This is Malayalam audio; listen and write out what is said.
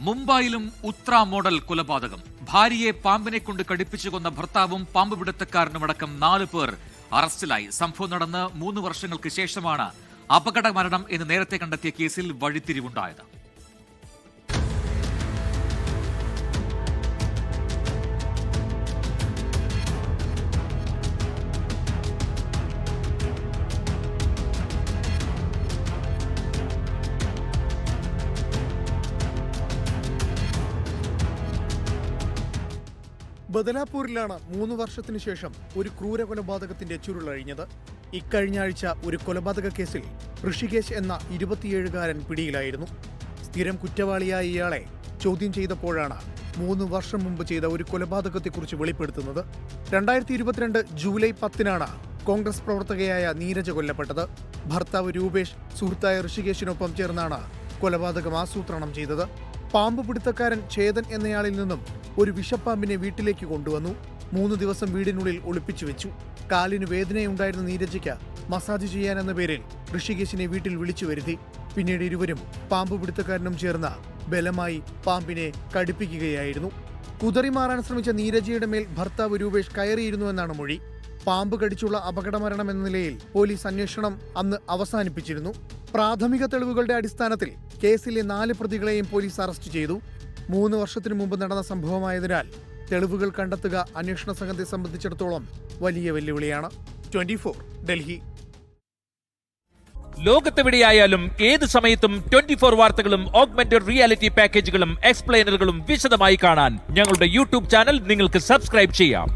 മുംബൈയിലും ഉത്ര മോഡൽ കൊലപാതകം. ഭാര്യയെ പാമ്പിനെ കൊണ്ട് കടിപ്പിച്ചു കൊന്ന ഭർത്താവും പാമ്പ് പിടുത്തക്കാരനുമടക്കം നാല് പേർ അറസ്റ്റിലായി. സംഭവം നടന്ന് മൂന്ന് വർഷങ്ങൾക്ക് ശേഷമാണ് അപകട മരണം എന്ന് നേരത്തെ കണ്ടെത്തിയ കേസിൽ വഴിത്തിരിവുണ്ടായത്. ബദലാപൂരിലാണ് മൂന്ന് വർഷത്തിനു ശേഷം ഒരു ക്രൂര കൊലപാതകത്തിന്റെ ചുരുളഴിഞ്ഞത്. ഇക്കഴിഞ്ഞ ആഴ്ച ഒരു കൊലപാതക കേസിൽ ഋഷികേശ് എന്ന ഇരുപത്തിയേഴുകാരൻ പിടിയിലായിരുന്നു. സ്ഥിരം കുറ്റവാളിയായ ഇയാളെ ചോദ്യം ചെയ്തപ്പോഴാണ് മൂന്ന് വർഷം മുമ്പ് ചെയ്ത ഒരു കൊലപാതകത്തെക്കുറിച്ച് വെളിപ്പെടുത്തുന്നത്. രണ്ടായിരത്തി ഇരുപത്തിരണ്ട് ജൂലൈ പത്തിനാണ് കോൺഗ്രസ് പ്രവർത്തകയായ നീരജ കൊല്ലപ്പെട്ടത്. ഭർത്താവ് രൂപേഷ് സുഹൃത്തായ ഋഷികേശിനൊപ്പം ചേർന്നാണ് കൊലപാതകം ആസൂത്രണം ചെയ്തത്. പാമ്പ് പിടുത്തക്കാരൻ ഛേദൻ എന്നയാളിൽ നിന്നും ഒരു വിഷപ്പാമ്പിനെ വീട്ടിലേക്ക് കൊണ്ടുവന്നു. മൂന്ന് ദിവസം വീടിനുള്ളിൽ ഒളിപ്പിച്ചു വെച്ചു. കാലിന് വേദനയുണ്ടായിരുന്ന നീരജയ്ക്ക് മസാജ് ചെയ്യാനെന്ന പേരിൽ ഋഷികേശിനെ വീട്ടിൽ വിളിച്ചു വരുത്തി. പിന്നീട് ഇരുവരും പാമ്പ് പിടുത്തക്കാരനും ചേർന്ന ബലമായി പാമ്പിനെ കടിപ്പിക്കുകയായിരുന്നു. കുതറി മാറാൻ ശ്രമിച്ച നീരജയുടെ മേൽ ഭർത്താവ് രൂപേഷ് കയറിയിരുന്നു എന്നാണ് മൊഴി. പാമ്പ് കടിച്ചുള്ള അപകടമരണം എന്ന നിലയിൽ പോലീസ് അന്വേഷണം അന്ന് അവസാനിപ്പിച്ചിരുന്നു. പ്രാഥമിക തെളിവുകളുടെ അടിസ്ഥാനത്തിൽ കേസിലെ നാല് പ്രതികളെയും പോലീസ് അറസ്റ്റ് ചെയ്തു. മൂന്ന് വർഷത്തിന് മുമ്പ് നടന്ന സംഭവമായതിനാൽ തെളിവുകൾ കണ്ടെത്തുക അന്വേഷണ സംഘത്തെ സംബന്ധിച്ചിടത്തോളം വലിയ വെല്ലുവിളിയാണ്. ട്വന്റി ഡൽഹി. ലോകത്തെവിടെയായാലും ഏത് സമയത്തും ട്വന്റി ഫോർ വാർത്തകളും ഓഗ്മെന്റഡ് റിയാലിറ്റി പാക്കേജുകളും എക്സ്പ്ലെയിനറുകളും വിശദമായി കാണാൻ ഞങ്ങളുടെ യൂട്യൂബ് ചാനൽ നിങ്ങൾക്ക് സബ്സ്ക്രൈബ് ചെയ്യാം.